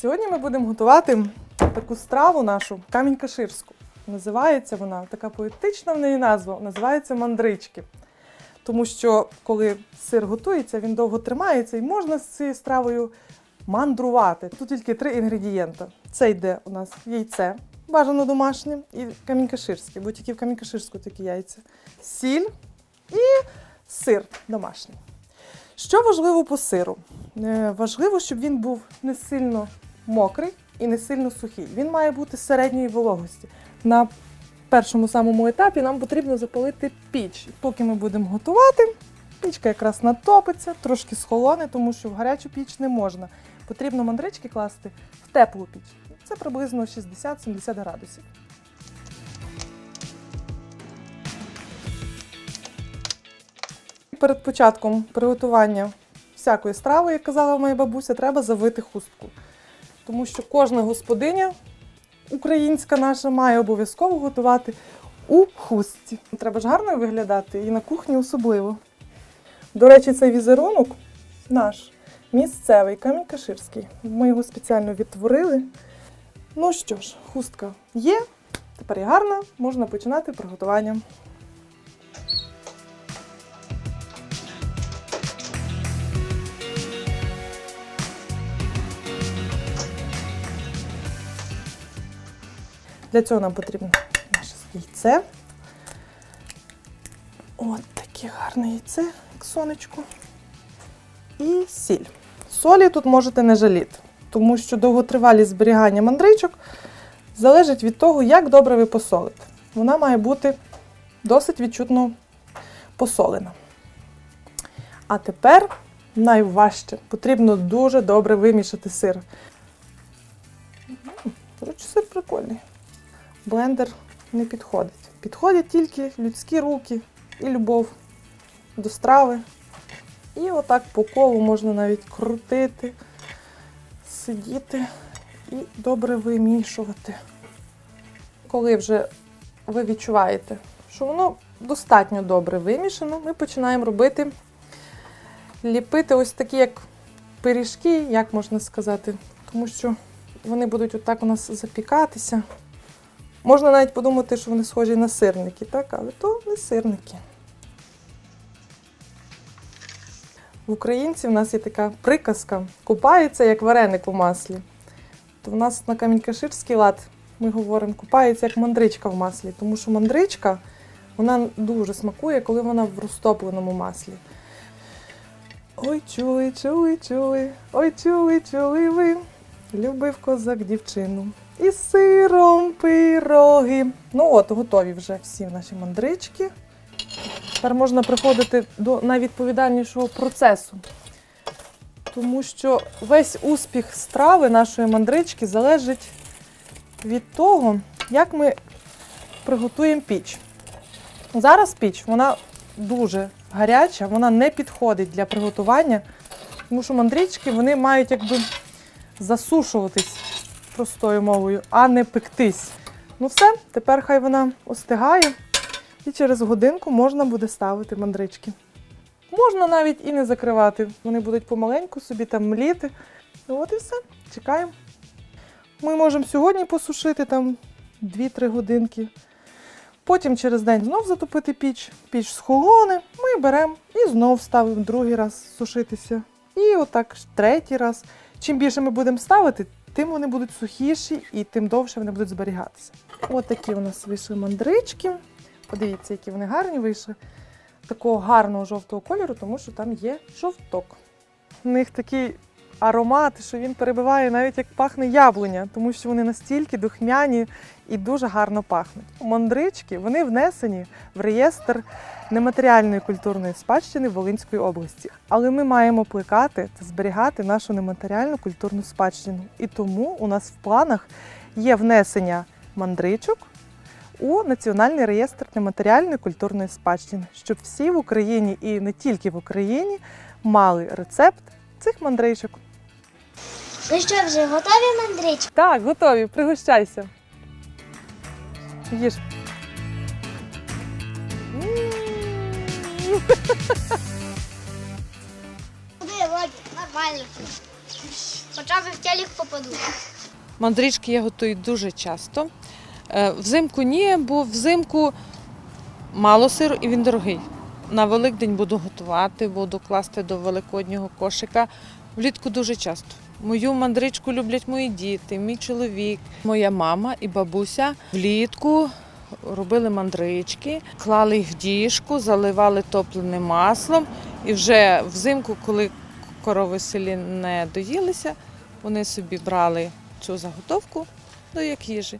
Сьогодні ми будемо готувати таку страву нашу камінь каширську. Називається вона, така поетична в неї назва, називається мандрички. Тому що коли сир готується, він довго тримається і можна з цією стравою мандрувати. Тут тільки три інгредієнта. Це йде у нас яйце, бажано домашнє, і камінь каширський, бо тільки в камінь каширську такі яйця, сіль і сир домашній. Що важливо по сиру? Е, Важливо, щоб він був не сильно мокрий і не сильно сухий. Він має бути середньої вологості. На першому самому етапі нам потрібно запалити піч. Поки ми будемо готувати, пічка якраз натопиться, трошки схолоне, тому що в гарячу піч не можна. Потрібно мандрички класти в теплу піч. Це приблизно 60-70 градусів. Перед початком приготування всякої страви, як казала моя бабуся, треба завити хустку. Тому що кожна господиня українська наша має обов'язково готувати у хустці. Треба ж гарно виглядати і на кухні особливо. До речі, цей візерунок наш місцевий камінь каширський. Ми його спеціально відтворили. Ну що ж, хустка є, тепер є гарна, можна починати приготування. Для цього нам потрібно наше яйце. От таке гарне яйце, як сонечко. І сіль. Солі тут можете не жаліти, тому що довготривалість зберігання мандричок залежить від того, як добре ви посолите. Вона має бути досить відчутно посолена. А тепер найважче. Потрібно дуже добре вимішати сир. До сир прикольний блендер не підходить. Підходять тільки людські руки і любов до страви. І отак по колу можна навіть крутити, сидіти і добре вимішувати. Коли вже ви відчуваєте, що воно достатньо добре вимішано, ми починаємо робити, ліпити ось такі, як пиріжки, як можна сказати, тому що вони будуть отак у нас запікатися. Можна навіть подумати, що вони схожі на сирники, так? але то не сирники. В українців в нас є така приказка: купається як вареник у маслі. То в нас на камінь-каширський лад ми говоримо, купається як мандричка в маслі, тому що мандричка вона дуже смакує, коли вона в розтопленому маслі. Ой, чули, чули, чули, ой, чули, чули ви, любив козак дівчину. І сиром пироги. Ну от, готові вже всі наші мандрички. Тепер можна приходити до найвідповідальнішого процесу. Тому що весь успіх страви нашої мандрички залежить від того, як ми приготуємо піч. Зараз піч вона дуже гаряча, вона не підходить для приготування, тому що мандрички вони мають якби засушуватись простою мовою, а не пектись. Ну все, тепер хай вона остигає, і через годинку можна буде ставити мандрички. Можна навіть і не закривати. Вони будуть помаленьку собі там мліти. Ну от і все, чекаємо. Ми можемо сьогодні посушити там 2-3 годинки. Потім через день знов затопити піч, піч схолоне, ми беремо і знов ставимо другий раз сушитися. І отак третій раз. Чим більше ми будемо ставити, тим вони будуть сухіші і тим довше вони будуть зберігатися. Отакі такі у нас вийшли мандрички. Подивіться, які вони гарні вийшли. Такого гарного жовтого кольору, тому що там є жовток. У них такий аромат, що він перебиває навіть як пахне яблуня, тому що вони настільки духмяні і дуже гарно пахнуть. Мандрички вони внесені в реєстр нематеріальної культурної спадщини Волинської області. Але ми маємо плекати та зберігати нашу нематеріальну культурну спадщину. І тому у нас в планах є внесення мандричок у Національний реєстр нематеріальної культурної спадщини, щоб всі в Україні і не тільки в Україні мали рецепт цих мандричок. Ну що, вже готові мандрички? Так, готові, пригощайся. Їж. Куди, Владі? Нормально. Хоча рази в телек попаду. Мандрички я готую дуже часто. Е, Взимку ні, бо взимку мало сиру і він дорогий. На Великдень буду готувати, буду класти до великоднього кошика. Влітку дуже часто. Мою мандричку люблять мої діти, мій чоловік, моя мама і бабуся влітку робили мандрички, клали їх в діжку, заливали топленим маслом. І вже взимку, коли корови в селі не доїлися, вони собі брали цю заготовку до як їжі.